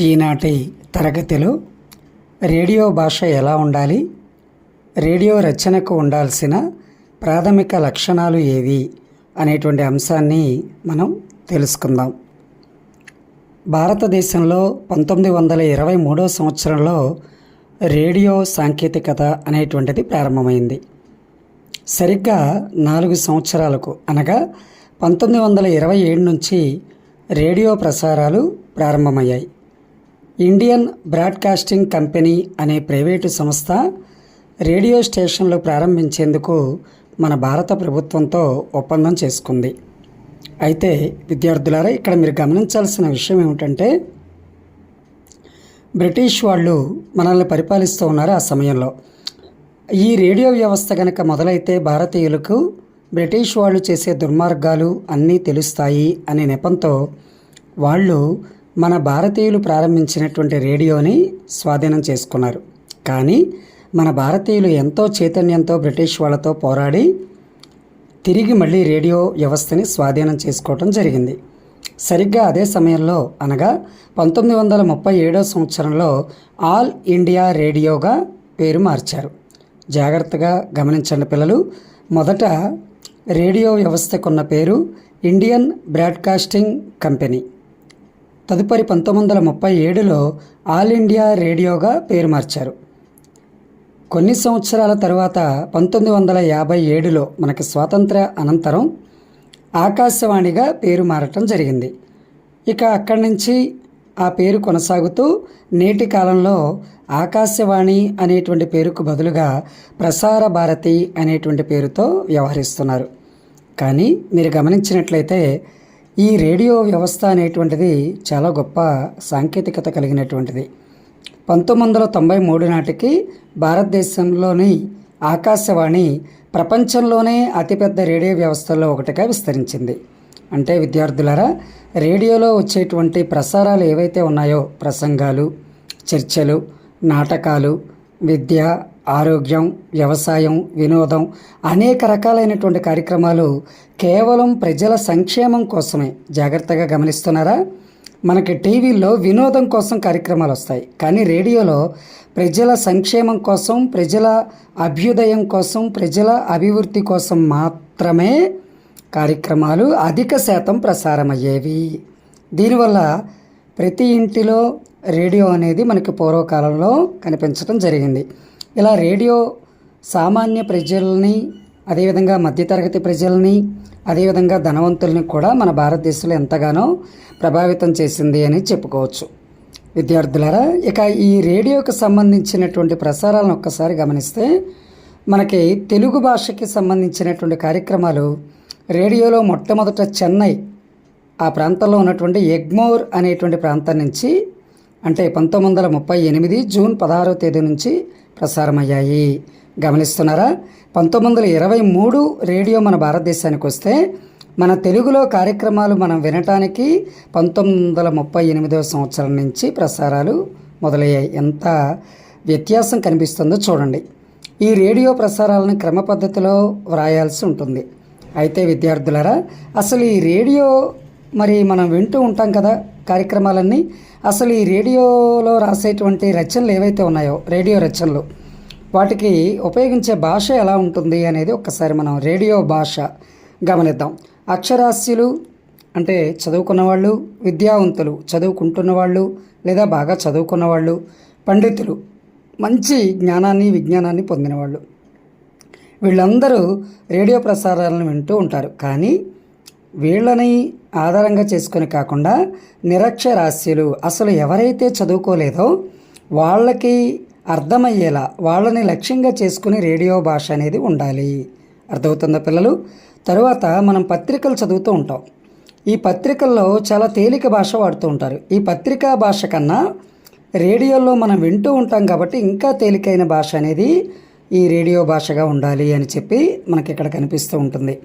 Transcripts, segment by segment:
ఈనాటి తరగతిలో రేడియో భాష ఎలా ఉండాలి? రేడియో రచనకు ఉండాల్సిన ప్రాథమిక లక్షణాలు ఏవి? అనేటువంటి అంశాన్ని మనం తెలుసుకుందాం. భారతదేశంలో పంతొమ్మిది వందల ఇరవై మూడో సంవత్సరంలో రేడియో సాంకేతికత అనేటువంటిది ప్రారంభమైంది. సరిగ్గా నాలుగు సంవత్సరాలకు అనగా పంతొమ్మిది వందల ఇరవై ఏడు నుంచి రేడియో ప్రసారాలు ప్రారంభమయ్యాయి. ఇండియన్ బ్రాడ్కాస్టింగ్ కంపెనీ అనే ప్రైవేటు సంస్థ రేడియో స్టేషన్లు ప్రారంభించేందుకు మన భారత ప్రభుత్వంతో ఒప్పందం చేసుకుంది. అయితే విద్యార్థులారా ఇక్కడ మీరు గమనించాల్సిన విషయం ఏమిటంటే బ్రిటిష్ వాళ్ళు మనల్ని పరిపాలిస్తూ ఉన్నారు ఆ సమయంలో. ఈ రేడియో వ్యవస్థ కనుక మొదలైతే భారతీయులకు బ్రిటిష్ వాళ్ళు చేసే దుర్మార్గాలు అన్నీ తెలుస్తాయి అనే నెపంతో వాళ్ళు మన భారతీయులు ప్రారంభించినటువంటి రేడియోని స్వాధీనం చేసుకున్నారు. కానీ మన భారతీయులు ఎంతో చైతన్యంతో బ్రిటిష్ వాళ్ళతో పోరాడి తిరిగి మళ్ళీ రేడియో వ్యవస్థని స్వాధీనం చేసుకోవటం జరిగింది. సరిగ్గా అదే సమయంలో అనగా పంతొమ్మిది వందల ముప్పై ఏడో సంవత్సరంలో ఆల్ ఇండియా రేడియోగా పేరు మార్చారు. జాగ్రత్తగా గమనించండి పిల్లలు మొదట రేడియో వ్యవస్థకున్న పేరు ఇండియన్ బ్రాడ్కాస్టింగ్ కంపెనీ. తదుపరి పంతొమ్మిది వందల ముప్పై ఏడులో ఆల్ ఇండియా రేడియోగా పేరు మార్చారు. కొన్ని సంవత్సరాల తర్వాత పంతొమ్మిది వందల యాభై ఏడులో మనకి స్వాతంత్ర అనంతరం ఆకాశవాణిగా పేరు మారటం జరిగింది. ఇక అక్కడి నుంచి ఆ పేరు కొనసాగుతూ నేటి కాలంలో ఆకాశవాణి అనేటువంటి పేరుకు బదులుగా ప్రసార భారతి అనేటువంటి పేరుతో వ్యవహరిస్తున్నారు. కానీ మీరు గమనించినట్లయితే ఈ రేడియో వ్యవస్థ అనేటువంటిది చాలా గొప్ప సాంకేతికత కలిగినటువంటిది. పంతొమ్మిది వందల తొంభై మూడు నాటికి భారతదేశంలోని ఆకాశవాణి ప్రపంచంలోనే అతిపెద్ద రేడియో వ్యవస్థల్లో ఒకటిగా విస్తరించింది. అంటే విద్యార్థులారా రేడియోలో వచ్చేటువంటి ప్రసారాలు ఏవైతే ఉన్నాయో ప్రసంగాలు చర్చలు నాటకాలు విద్య ఆరోగ్యం వ్యవసాయం వినోదం అనేక రకాలైనటువంటి కార్యక్రమాలు కేవలం ప్రజల సంక్షేమం కోసమే. జాగ్రత్తగా గమనిస్తున్నారా? మనకి టీవీల్లో వినోదం కోసం కార్యక్రమాలు వస్తాయి. కానీ రేడియోలో ప్రజల సంక్షేమం కోసం ప్రజల అభ్యుదయం కోసం ప్రజల అభివృద్ధి కోసం మాత్రమే కార్యక్రమాలు అధిక శాతం ప్రసారమయ్యేవి. దీనివల్ల ప్రతి ఇంటిలో రేడియో అనేది మనకి పూర్వకాలంలో కనిపించడం జరిగింది. ఇలా రేడియో సామాన్య ప్రజల్ని అదేవిధంగా మధ్యతరగతి ప్రజల్ని అదేవిధంగా ధనవంతుల్ని కూడా మన భారతదేశంలో ఎంతగానో ప్రభావితం చేసింది అని చెప్పుకోవచ్చు. విద్యార్థులారా ఇక ఈ రేడియోకి సంబంధించినటువంటి ప్రసారాలను ఒక్కసారి గమనిస్తే మనకి తెలుగు భాషకి సంబంధించినటువంటి కార్యక్రమాలు రేడియోలో మొట్టమొదట చెన్నై ఆ ప్రాంతంలో ఉన్నటువంటి ఎగ్మోర్ అనేటువంటి ప్రాంతం నుంచి అంటే పంతొమ్మిది వందల ముప్పై ఎనిమిది జూన్ పదహారో తేదీ నుంచి ప్రసారమయ్యాయి. గమనిస్తున్నారా? పంతొమ్మిది వందల ఇరవై మూడు రేడియో మన భారతదేశానికి వస్తే మన తెలుగులో కార్యక్రమాలు మనం వినటానికి పంతొమ్మిది వందల ముప్పై ఎనిమిదవ సంవత్సరం నుంచి ప్రసారాలు మొదలయ్యాయి. ఎంత వ్యత్యాసం కనిపిస్తుందో చూడండి. ఈ రేడియో ప్రసారాలను క్రమ పద్ధతిలో వ్రాయాల్సి ఉంటుంది. అయితే విద్యార్థులారా అసలు ఈ రేడియో మరి మనం వింటూ ఉంటాం కదా? కార్యక్రమాలన్నీ. అసలు ఈ రేడియోలో రాసేటువంటి రచనలు ఏవైతే ఉన్నాయో రేడియో రచనలు వాటికి ఉపయోగించే భాష ఎలా ఉంటుంది అనేది ఒక్కసారి మనం రేడియో భాష గమనిద్దాం. అక్షరాస్యులు అంటే చదువుకున్న వాళ్ళు విద్యావంతులు చదువుకుంటున్న వాళ్ళు లేదా బాగా చదువుకున్న వాళ్ళు పండితులు మంచి జ్ఞానాన్ని విజ్ఞానాన్ని పొందిన వాళ్ళు వీళ్ళందరూ రేడియో ప్రసారాలను వింటూ ఉంటారు. కానీ వీళ్ళని ఆధారంగా చేసుకొని కాకుండా నిరక్షరాస్యులు అసలు ఎవరైతే చదువుకోలేదో వాళ్ళకి అర్థమయ్యేలా వాళ్ళని లక్ష్యంగా చేసుకుని రేడియో భాష అనేది ఉండాలి. అర్థమవుతుందా పిల్లలు? తరువాత మనం పత్రికలు చదువుతూ ఉంటాం. ఈ పత్రికల్లో చాలా తేలిక భాష వాడుతూ ఉంటారు. ఈ పత్రికా భాష కన్నా రేడియోలో మనం వింటూ ఉంటాం కాబట్టి ఇంకా తేలికైన భాష అనేది ఈ రేడియో భాషగా ఉండాలి అని చెప్పి మనకి ఇక్కడ కనిపిస్తూ ఉంటుంది.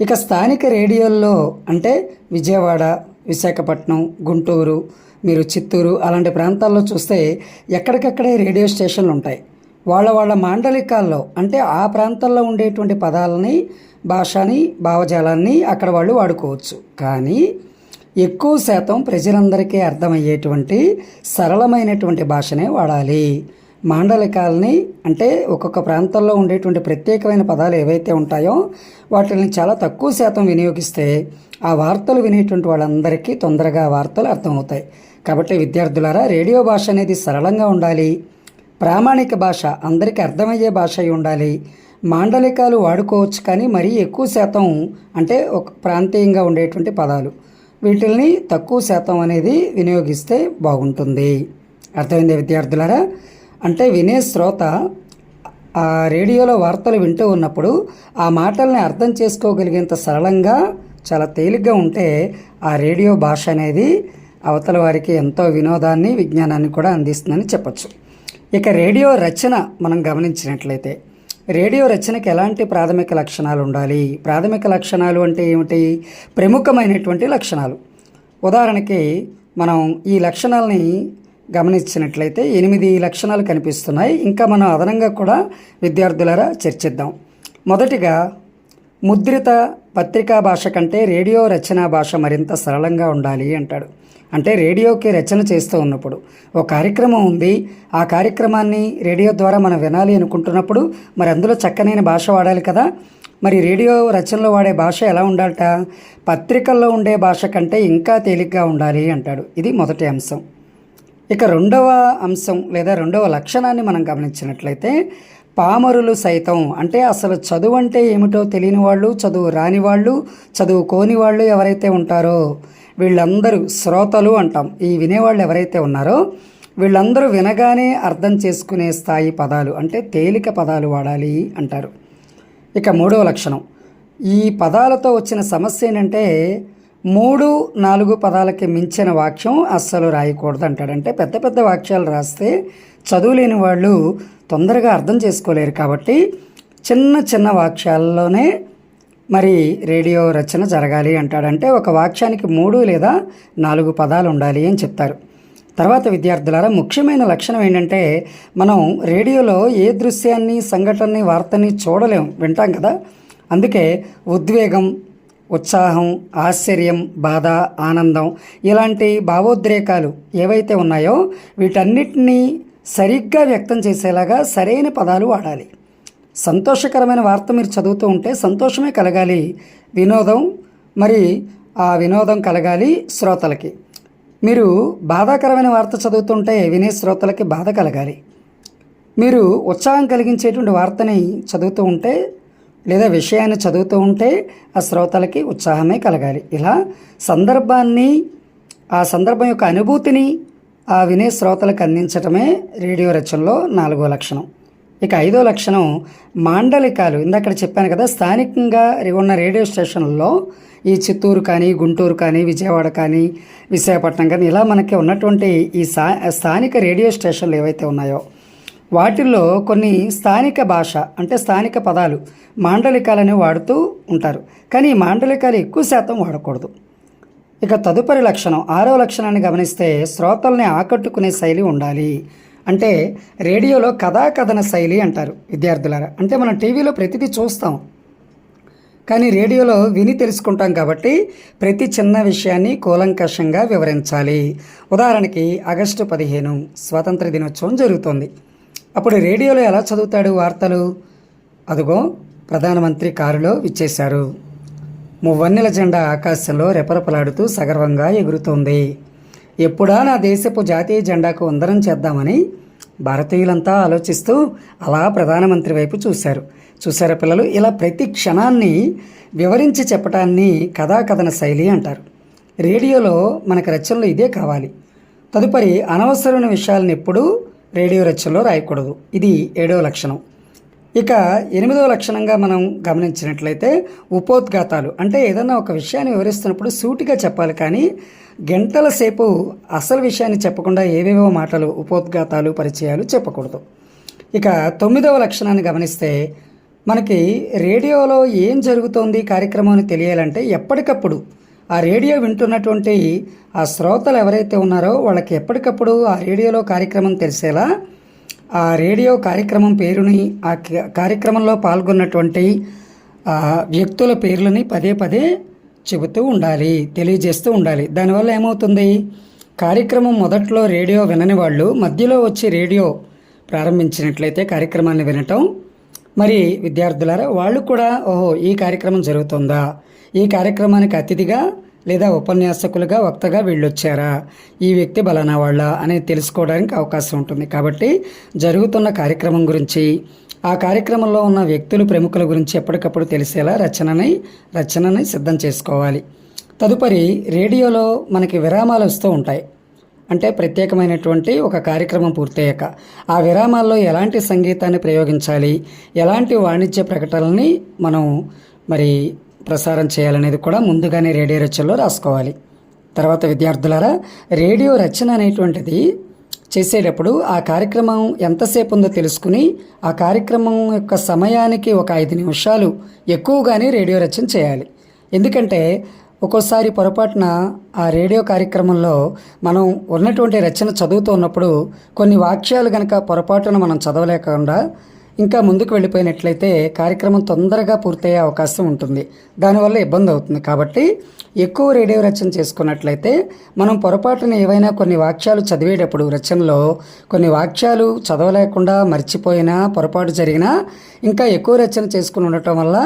ఇక స్థానిక రేడియోల్లో అంటే విజయవాడ విశాఖపట్నం గుంటూరు మీరు చిత్తూరు అలాంటి ప్రాంతాల్లో చూస్తే ఎక్కడికక్కడే రేడియో స్టేషన్లు ఉంటాయి. వాళ్ళ వాళ్ళ మాండలికాల్లో అంటే ఆ ప్రాంతాల్లో ఉండేటువంటి పదాలని భాషని భావజాలాన్ని అక్కడ వాళ్ళు వాడుకోవచ్చు. కానీ ఎక్కువ శాతం ప్రజలందరికీ అర్థమయ్యేటువంటి సరళమైనటువంటి భాషనే వాడాలి. మాండలికాలని అంటే ఒక్కొక్క ప్రాంతంలో ఉండేటువంటి ప్రత్యేకమైన పదాలు ఏవైతే ఉంటాయో వాటిని చాలా తక్కువ శాతం వినియోగిస్తే ఆ వార్తలు వినేటువంటి వాళ్ళందరికీ తొందరగా వార్తలు అర్థమవుతాయి. కాబట్టి విద్యార్థులారా రేడియో భాష అనేది సరళంగా ఉండాలి. ప్రామాణిక భాష అందరికీ అర్థమయ్యే భాష అయి ఉండాలి. మాండలికాలు వాడుకోవచ్చు కానీ మరీ ఎక్కువ శాతం అంటే ఒక ప్రాంతీయంగా ఉండేటువంటి పదాలు. వీటిల్ని తక్కువ శాతం అనేది వినియోగిస్తే బాగుంటుంది. అర్థమైంది విద్యార్థులారా? అంటే వినే శ్రోత ఆ రేడియోలో వార్తలు వింటూ ఉన్నప్పుడు ఆ మాటల్ని అర్థం చేసుకోగలిగేంత సరళంగా చాలా తేలిగ్గా ఉంటే ఆ రేడియో భాష అనేది అవతల వారికి ఎంతో వినోదాన్ని విజ్ఞానాన్ని కూడా అందిస్తుందని చెప్పచ్చు. ఇక రేడియో రచన మనం గమనించినట్లయితే రేడియో రచనకి ఎలాంటి ప్రాథమిక లక్షణాలు ఉండాలి? ప్రాథమిక లక్షణాలు అంటే ఏమిటి? ప్రముఖమైనటువంటి లక్షణాలు. ఉదాహరణకి మనం ఈ లక్షణాలని గమనించినట్లయితే ఎనిమిది లక్షణాలు కనిపిస్తున్నాయి. ఇంకా మనం అదనంగా కూడా విద్యార్థులారా చర్చిద్దాం. మొదటిగా ముద్రిత పత్రికా భాష కంటే రేడియో రచనా భాష మరింత సరళంగా ఉండాలి అంటాడు. అంటే రేడియోకి రచన చేస్తూ ఉన్నప్పుడు ఒక కార్యక్రమం ఉంది. ఆ కార్యక్రమాన్ని రేడియో ద్వారా మనం వినాలి అనుకుంటున్నప్పుడు మరి అందులో చక్కనైన భాష వాడాలి కదా. మరి రేడియో రచనలో వాడే భాష ఎలా ఉండాలట? పత్రికల్లో ఉండే భాష కంటే ఇంకా తేలిగ్గా ఉండాలి అంటాడు. ఇది మొదటి అంశం. ఇక రెండవ అంశం లేదా రెండవ లక్షణాన్ని మనం గమనించినట్లయితే పామరులు సైతం అంటే అసలు చదువు అంటే ఏమిటో తెలియని వాళ్ళు చదువు రాని వాళ్ళు చదువుకోని వాళ్ళు ఎవరైతే ఉంటారో వీళ్ళందరూ శ్రోతలు అంటాం. ఈ వినేవాళ్ళు ఎవరైతే ఉన్నారో వీళ్ళందరూ వినగానే అర్థం చేసుకునే స్థాయి పదాలు అంటే తేలిక పదాలు వాడాలి అంటారు. ఇక మూడవ లక్షణం. ఈ పదాలతో వచ్చిన సమస్య ఏంటంటే మూడు నాలుగు పదాలకి మించిన వాక్యం అస్సలు రాయకూడదు అంటాడంటే పెద్ద పెద్ద వాక్యాలు రాస్తే చదువులేని వాళ్ళు తొందరగా అర్థం చేసుకోలేరు కాబట్టి చిన్న చిన్న వాక్యాల్లోనే మరి రేడియో రచన జరగాలి అంటాడంటే ఒక వాక్యానికి మూడు లేదా నాలుగు పదాలు ఉండాలి అని చెప్తారు. తర్వాత విద్యార్థులారా ముఖ్యమైన లక్షణం ఏంటంటే మనం రేడియోలో ఏ దృశ్యాన్ని సంఘటనని వార్తని చూడలేం వింటాం కదా. అందుకే ఉద్వేగం ఉత్సాహం ఆశ్చర్యం బాధ ఆనందం ఇలాంటి భావోద్రేకాలు ఏవైతే ఉన్నాయో వీటన్నిటినీ సరిగ్గా వ్యక్తం చేసేలాగా సరైన పదాలు వాడాలి. సంతోషకరమైన వార్త మీరు చదువుతూ ఉంటే సంతోషమే కలగాలి. వినోదం మరి ఆ వినోదం కలగాలి శ్రోతలకి. మీరు బాధాకరమైన వార్త చదువుతుంటే వినే శ్రోతలకి బాధ కలగాలి. మీరు ఉత్సాహం కలిగించేటువంటి వార్తని చదువుతూ ఉంటే లేదా విషయాన్ని చదువుతూ ఉంటే ఆ శ్రోతలకి ఉత్సాహమే కలగాలి. ఇలా సందర్భాన్ని ఆ సందర్భం యొక్క అనుభూతిని ఆ వినే శ్రోతలకు అందించటమే రేడియో రచనలో నాలుగో లక్షణం. ఇక ఐదో లక్షణం మాండలికాలు. ఇందాక చెప్పాను కదా స్థానికంగా ఉన్న రేడియో స్టేషన్లలో ఈ చిత్తూరు కానీ గుంటూరు కానీ విజయవాడ కానీ విశాఖపట్నం కానీ ఇలా మనకి ఉన్నటువంటి ఈ స్థా స్థానిక రేడియో స్టేషన్లు ఏవైతే ఉన్నాయో వాటిల్లో కొన్ని స్థానిక భాష అంటే స్థానిక పదాలు మాండలికాలని వాడుతూ ఉంటారు. కానీ ఈ మాండలికాలు ఎక్కువ శాతం వాడకూడదు. ఇక తదుపరి లక్షణం ఆరో లక్షణాన్ని గమనిస్తే శ్రోతల్ని ఆకట్టుకునే శైలి ఉండాలి. అంటే రేడియోలో కథాకథన శైలి అంటారు విద్యార్థులారా. అంటే మనం టీవీలో ప్రతిదీ చూస్తాం. కానీ రేడియోలో విని తెలుసుకుంటాం కాబట్టి ప్రతి చిన్న విషయాన్ని కూలంకషంగా వివరించాలి. ఉదాహరణకి ఆగస్టు పదిహేను స్వాతంత్ర దినోత్సవం జరుగుతోంది. అప్పుడు రేడియోలో ఎలా చదువుతాడు వార్తలు? అదుగో ప్రధానమంత్రి కారులో విచ్చేశారు. మువ్వన్నెల జెండా ఆకాశంలో రెపరెపలాడుతూ సగర్వంగా ఎగురుతోంది. ఎప్పుడా నా దేశపు జాతీయ జెండాకు వందనం చేద్దామని భారతీయులంతా ఆలోచిస్తూ అలా ప్రధానమంత్రి వైపు చూశారు. చూసారా పిల్లలు? ఇలా ప్రతి క్షణాన్ని వివరించి చెప్పటాన్ని కథాకథన శైలి అంటారు. రేడియోలో మనకు రచనలు ఇదే కావాలి. తదుపరి అనవసరమైన విషయాలను ఎప్పుడూ రేడియో రచనలో రాయకూడదు. ఇది ఏడవ లక్షణం. ఇక ఎనిమిదవ లక్షణంగా మనం గమనించినట్లయితే ఉపోద్ఘాతాలు అంటే ఏదైనా ఒక విషయాన్ని వివరిస్తున్నప్పుడు సూటిగా చెప్పాలి కానీ గంటల సేపు అసలు విషయాన్ని చెప్పకుండా ఏవేవో మాటలు ఉపోద్ఘాతాలు పరిచయాలు చెప్పకూడదు. ఇక తొమ్మిదవ లక్షణాన్ని గమనిస్తే మనకి రేడియోలో ఏం జరుగుతోంది కార్యక్రమం అని తెలియాలంటే ఎప్పటికప్పుడు ఆ రేడియో వింటున్నటువంటి ఆ శ్రోతలు ఎవరైతే ఉన్నారో వాళ్ళకి ఎప్పటికప్పుడు ఆ రేడియోలో కార్యక్రమం తెలిసేలా ఆ రేడియో కార్యక్రమం పేరుని ఆ కార్యక్రమంలో పాల్గొన్నటువంటి ఆ వ్యక్తుల పేర్లని పదే పదే చెబుతూ ఉండాలి తెలియజేస్తూ ఉండాలి. దానివల్ల ఏమవుతుంది? కార్యక్రమం మొదట్లో రేడియో వినని వాళ్ళు మధ్యలో వచ్చి రేడియో ప్రారంభించినట్లయితే కార్యక్రమాన్ని వినటం. మరి విద్యార్థులారా వాళ్ళు కూడా ఓహో ఈ కార్యక్రమం జరుగుతుందా? ఈ కార్యక్రమానికి అతిథిగా లేదా ఉపన్యాసకులుగా వక్తగా వీళ్ళొచ్చారా? ఈ వ్యక్తి బలానా వాళ్ళ? అనేది తెలుసుకోవడానికి అవకాశం ఉంటుంది. కాబట్టి జరుగుతున్న కార్యక్రమం గురించి ఆ కార్యక్రమంలో ఉన్న వ్యక్తులు ప్రముఖుల గురించి ఎప్పటికప్పుడు తెలిసేలా రచనని రచనని సిద్ధం చేసుకోవాలి. తదుపరి రేడియోలో మనకి విరామాలు వస్తూ ఉంటాయి. అంటే ప్రత్యేకమైనటువంటి ఒక కార్యక్రమం పూర్తయ్యాక ఆ విరామాల్లో ఎలాంటి సంగీతాన్ని ప్రయోగించాలి? ఎలాంటి వాణిజ్య ప్రకటనల్ని మనం మరి ప్రసారం చేయాలనేది కూడా ముందుగానే రేడియో రచనలో రాసుకోవాలి. తర్వాత విద్యార్థులారా రేడియో రచన అనేటువంటిది చేసేటప్పుడు ఆ కార్యక్రమం ఎంతసేపు ఉందో తెలుసుకుని ఆ కార్యక్రమం యొక్క సమయానికి ఒక ఐదు నిమిషాలు ఎక్కువగానే రేడియో రచన చేయాలి. ఎందుకంటే ఒక్కోసారి పొరపాటున ఆ రేడియో కార్యక్రమంలో మనం ఉన్నటువంటి రచన చదువుతూ ఉన్నప్పుడు కొన్ని వాక్యాలు కనుక పొరపాటున మనం చదవలేకుండా ఇంకా ముందుకు వెళ్ళిపోయినట్లయితే కార్యక్రమం తొందరగా పూర్తయ్యే అవకాశం ఉంటుంది. దానివల్ల ఇబ్బంది అవుతుంది. కాబట్టి ఎక్కువ రేడియో రచన చేసుకున్నట్లయితే మనం పొరపాటున ఏవైనా కొన్ని వాక్యాలు చదివేటప్పుడు రచనలో కొన్ని వాక్యాలు చదవలేకుండా మర్చిపోయినా పొరపాటు జరిగినా ఇంకా ఎక్కువ రచన చేసుకుని ఉండటం వల్ల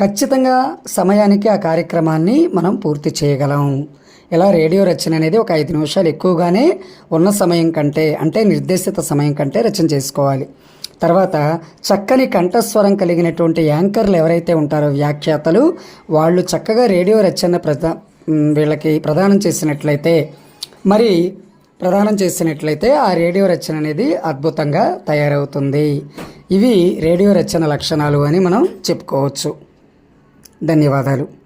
ఖచ్చితంగా సమయానికి ఆ కార్యక్రమాన్ని మనం పూర్తి చేయగలం. ఇలా రేడియో రచన అనేది ఒక ఐదు నిమిషాలు ఎక్కువగానే ఉన్న సమయం కంటే అంటే నిర్దేశిత సమయం కంటే రచన చేసుకోవాలి. తర్వాత చక్కని కంఠస్వరం కలిగినటువంటి యాంకర్లు ఎవరైతే ఉంటారో వ్యాఖ్యాతలు వాళ్ళు చక్కగా రేడియో రచన ప్రధా వీళ్ళకి ప్రదానం చేసినట్లయితే మరి ప్రదానం చేసినట్లయితే ఆ రేడియో రచన అనేది అద్భుతంగా తయారవుతుంది. ఇవి రేడియో రచన లక్షణాలు అని మనం చెప్పుకోవచ్చు. ధన్యవాదాలు.